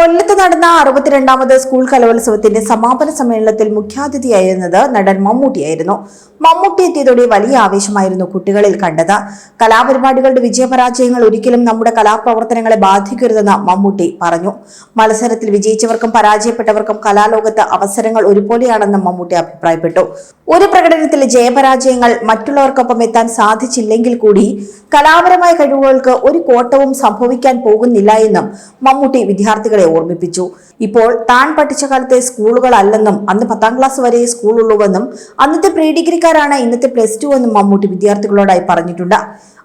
കൊല്ലത്ത് നടന്ന അറുപത്തിരണ്ടാമത് സ്കൂൾ കലോത്സവത്തിന്റെ സമാപന സമ്മേളനത്തിൽ മുഖ്യാതിഥിയായിരുന്നത് നടൻ മമ്മൂട്ടിയായിരുന്നു. മമ്മൂട്ടി എത്തിയതോടെ വലിയ ആവേശമായിരുന്നു കുട്ടികളിൽ കണ്ടത്. കലാപരിപാടികളുടെ വിജയപരാജയങ്ങൾ ഒരിക്കലും നമ്മുടെ കലാപ്രവർത്തനങ്ങളെ ബാധിക്കരുതെന്ന് മമ്മൂട്ടി പറഞ്ഞു. മത്സരത്തിൽ വിജയിച്ചവർക്കും പരാജയപ്പെട്ടവർക്കും കലാലോകത്ത് അവസരങ്ങൾ ഒരുപോലെയാണെന്ന് മമ്മൂട്ടി അഭിപ്രായപ്പെട്ടു. ഒരു പ്രകടനത്തിൽ ജയപരാജയങ്ങൾ മറ്റുള്ളവർക്കൊപ്പം എത്താൻ സാധിച്ചില്ലെങ്കിൽ കൂടി കലാപരമായ കഴിവുകൾക്ക് ഒരു കോട്ടവും സംഭവിക്കാൻ പോകുന്നില്ല എന്നും മമ്മൂട്ടി വിദ്യാർത്ഥികളെ ഓർമ്മിപ്പിച്ചു. ഇപ്പോൾ താൻ പഠിച്ച കാലത്തെ സ്കൂളുകളല്ലെന്നും അന്ന് പത്താം ക്ലാസ് വരെ സ്കൂളുള്ളൂവെന്നും അന്നത്തെ പ്രീ ഡിഗ്രിക്കാരാണ് ഇന്നത്തെ പ്ലസ് ടു എന്നും മമ്മൂട്ടി വിദ്യാർത്ഥികളോടായി പറഞ്ഞിട്ടുണ്ട്.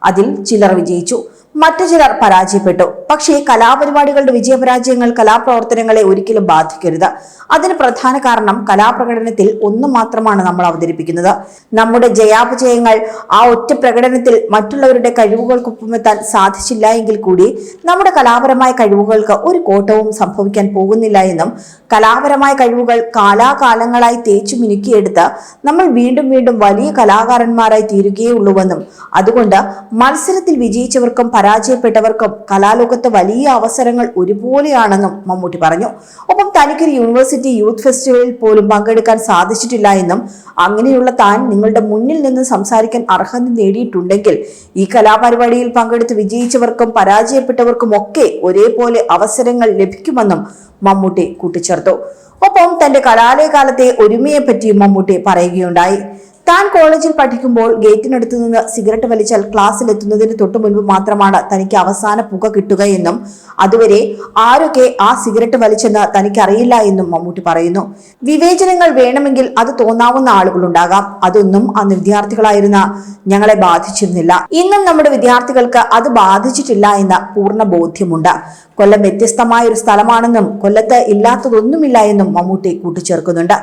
അതിൽ ചിലർ വിജയിച്ചു. മറ്റു ചിലർ പരാജയപ്പെട്ടു. പക്ഷേ കലാപരിപാടികളുടെ വിജയപരാജയങ്ങൾ കലാപ്രവർത്തനങ്ങളെ ഒരിക്കലും ബാധിക്കരുത്. അതിന് പ്രധാന കാരണം കലാപ്രകടനത്തിൽ ഒന്ന് മാത്രമാണ് നമ്മൾ അവതരിപ്പിക്കുന്നത്. നമ്മുടെ ജയാപജയങ്ങൾ ആ ഒറ്റ പ്രകടനത്തിൽ മറ്റുള്ളവരുടെ കഴിവുകൾക്കൊപ്പമെത്താൻ സാധിച്ചില്ല എങ്കിൽ കൂടി നമ്മുടെ കലാപരമായ കഴിവുകൾക്ക് ഒരു കോട്ടവും സംഭവിക്കാൻ പോകുന്നില്ല എന്നും കലാപരമായ കഴിവുകൾ കാലാകാലങ്ങളായി തേച്ചു മിനുക്കിയെടുത്ത് നമ്മൾ വീണ്ടും വീണ്ടും വലിയ കലാകാരന്മാരായി തീരുകയേ തീരുകയുള്ളൂവെന്നും അതുകൊണ്ട് മത്സരത്തിൽ വിജയിച്ചവർക്കും പരാജയപ്പെട്ടവർക്കും കലാലോകത്ത് വലിയ അവസരങ്ങൾ ഒരുപോലെയാണെന്നും മമ്മൂട്ടി പറഞ്ഞു. ഒപ്പം തനിക്കൊരു യൂണിവേഴ്സിറ്റി യൂത്ത് ഫെസ്റ്റിവലിൽ പോലും പങ്കെടുക്കാൻ സാധിച്ചിട്ടില്ല എന്നും അങ്ങനെയുള്ള താൻ നിങ്ങളുടെ മുന്നിൽ നിന്ന് സംസാരിക്കാൻ അർഹത നേടിയിട്ടുണ്ടെങ്കിൽ ഈ കലാപരിപാടിയിൽ പങ്കെടുത്ത് വിജയിച്ചവർക്കും പരാജയപ്പെട്ടവർക്കും ഒക്കെ ഒരേപോലെ അവസരങ്ങൾ ലഭിക്കുമെന്നും മമ്മൂട്ടി കൂട്ടിച്ചേർത്തു. ഒപ്പം തന്റെ കലാലയകാലത്തെ ഒരുമയെ ഒരുമയെപ്പറ്റിയും മമ്മൂട്ടി പറയുകയുണ്ടായി. താൻ കോളേജിൽ പഠിക്കുമ്പോൾ ഗേറ്റിനടുത്ത് നിന്ന് സിഗരറ്റ് വലിച്ചാൽ ക്ലാസ്സിൽ എത്തുന്നതിന് തൊട്ടു മുൻപ് മാത്രമാണ് തനിക്ക് അവസാന പുക കിട്ടുകയെന്നും അതുവരെ ആരൊക്കെ ആ സിഗരറ്റ് വലിച്ചെന്ന് തനിക്കറിയില്ല എന്നും മമ്മൂട്ടി പറയുന്നു. വിവേചനങ്ങൾ വേണമെങ്കിൽ അത് തോന്നാവുന്ന ആളുകളുണ്ടാകാം. അതൊന്നും അന്ന് വിദ്യാർത്ഥികളായിരുന്ന ഞങ്ങളെ ബാധിച്ചിരുന്നില്ല. ഇന്നും നമ്മുടെ വിദ്യാർത്ഥികൾക്ക് അത് ബാധിച്ചിട്ടില്ല എന്ന പൂർണ ബോധ്യമുണ്ട്. കൊല്ലം വ്യത്യസ്തമായ ഒരു സ്ഥലമാണെന്നും കൊല്ലത്ത് ഇല്ലാത്തതൊന്നുമില്ല എന്നും മമ്മൂട്ടി കൂട്ടിച്ചേർക്കുന്നുണ്ട്.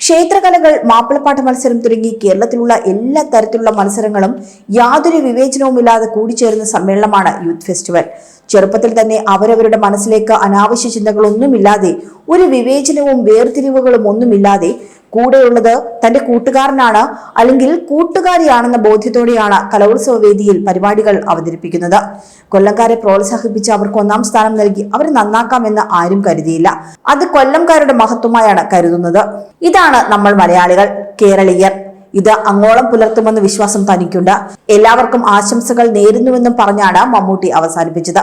ക്ഷേത്രകലകൾ മാപ്പിളപ്പാട്ട് മത്സരം തുടങ്ങി കേരളത്തിലുള്ള എല്ലാ തരത്തിലുള്ള മത്സരങ്ങളും യാതൊരു വിവേചനവുമില്ലാതെ കൂടിച്ചേരുന്ന സമ്മേളനമാണ് യൂത്ത് ഫെസ്റ്റിവൽ. ചെറുപ്പത്തിൽ തന്നെ അവരവരുടെ മനസ്സിലേക്ക് അനാവശ്യ ചിന്തകളൊന്നുമില്ലാതെ ഒരു വിവേചനവും വേർതിരിവുകളും ഒന്നുമില്ലാതെ കൂടെയുള്ളത് തന്റെ കൂട്ടുകാരനാണ് അല്ലെങ്കിൽ കൂട്ടുകാരിയാണെന്ന ബോധ്യത്തോടെയാണ് കലോത്സവ വേദിയിൽ പരിപാടികൾ അവതരിപ്പിക്കുന്നത്. കൊല്ലംകാരെ പ്രോത്സാഹിപ്പിച്ച് അവർക്ക് ഒന്നാം സ്ഥാനം നൽകി അവരെ നന്നാക്കാമെന്ന് ആരും കരുതിയില്ല. അത് കൊല്ലംകാരുടെ മഹത്വമായാണ് കരുതുന്നത്. ഇതാണ് നമ്മൾ മലയാളികൾ കേരളീയർ. ഇത് അങ്ങോളം പുലർത്തുമെന്ന് വിശ്വാസം തനിക്കുണ്ട്. എല്ലാവർക്കും ആശംസകൾ നേരുന്നുവെന്നും പറഞ്ഞാണ് മമ്മൂട്ടി അവസാനിപ്പിച്ചത്.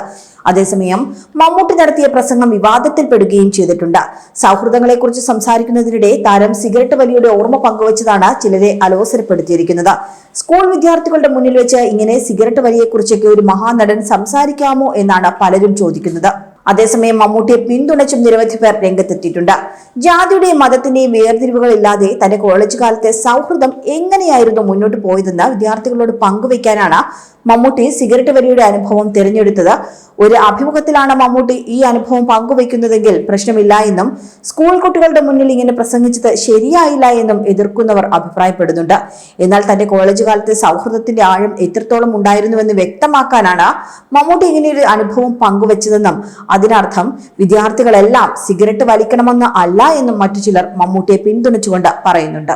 അതേസമയം മമ്മൂട്ടി നടത്തിയ പ്രസംഗം വിവാദത്തിൽപ്പെടുകയും ചെയ്തിട്ടുണ്ട്. സൗഹൃദങ്ങളെക്കുറിച്ച് സംസാരിക്കുന്നതിനിടെ താരം സിഗരറ്റ് വലിയുടെ ഓർമ്മ പങ്കുവച്ചതാണ് ചിലരെ അലോസരപ്പെടുത്തിയിരിക്കുന്നത്. സ്കൂൾ വിദ്യാർത്ഥികളുടെ മുന്നിൽ വെച്ച് ഇങ്ങനെ സിഗരറ്റ് വലിയെക്കുറിച്ചൊക്കെ ഒരു മഹാനടൻ സംസാരിക്കാമോ എന്നാണ് പലരും ചോദിക്കുന്നത്. അതേസമയം മമ്മൂട്ടിയെ പിന്തുണച്ചും നിരവധി പേർ രംഗത്തെത്തിയിട്ടുണ്ട്. ജാതിയുടെയും മതത്തിന്റെയും വേർതിരിവുകളില്ലാതെ തന്റെ കോളേജ് കാലത്തെ സൗഹൃദം എങ്ങനെയായിരുന്നു മുന്നോട്ട് പോയതെന്ന് വിദ്യാർത്ഥികളോട് പങ്കുവയ്ക്കാനാണ് മമ്മൂട്ടി സിഗരറ്റ് വലിയുടെ അനുഭവം തിരഞ്ഞെടുത്തത് ഒരു അഭിമുഖത്തിലാണ് മമ്മൂട്ടി ഈ അനുഭവം പങ്കുവയ്ക്കുന്നതെങ്കിൽ പ്രശ്നമില്ല എന്നും സ്കൂൾ കുട്ടികളുടെ മുന്നിൽ ഇങ്ങനെ പ്രസംഗിച്ചത് ശരിയായില്ല എന്നും എതിർക്കുന്നവർ അഭിപ്രായപ്പെടുന്നുണ്ട്. എന്നാൽ തന്റെ കോളേജ് കാലത്തെ സൗഹൃദത്തിന്റെ ആഴം എത്രത്തോളം ഉണ്ടായിരുന്നുവെന്ന് വ്യക്തമാക്കാനാണ് മമ്മൂട്ടി ഇങ്ങനെയൊരു അനുഭവം പങ്കുവച്ചതെന്നും അതിനർത്ഥം വിദ്യാർത്ഥികളെല്ലാം സിഗരറ്റ് വലിക്കണമെന്ന് അല്ല എന്നും മറ്റു ചിലർ മമ്മൂട്ടിയെ പിന്തുണച്ചുകൊണ്ട് പറയുന്നുണ്ട്.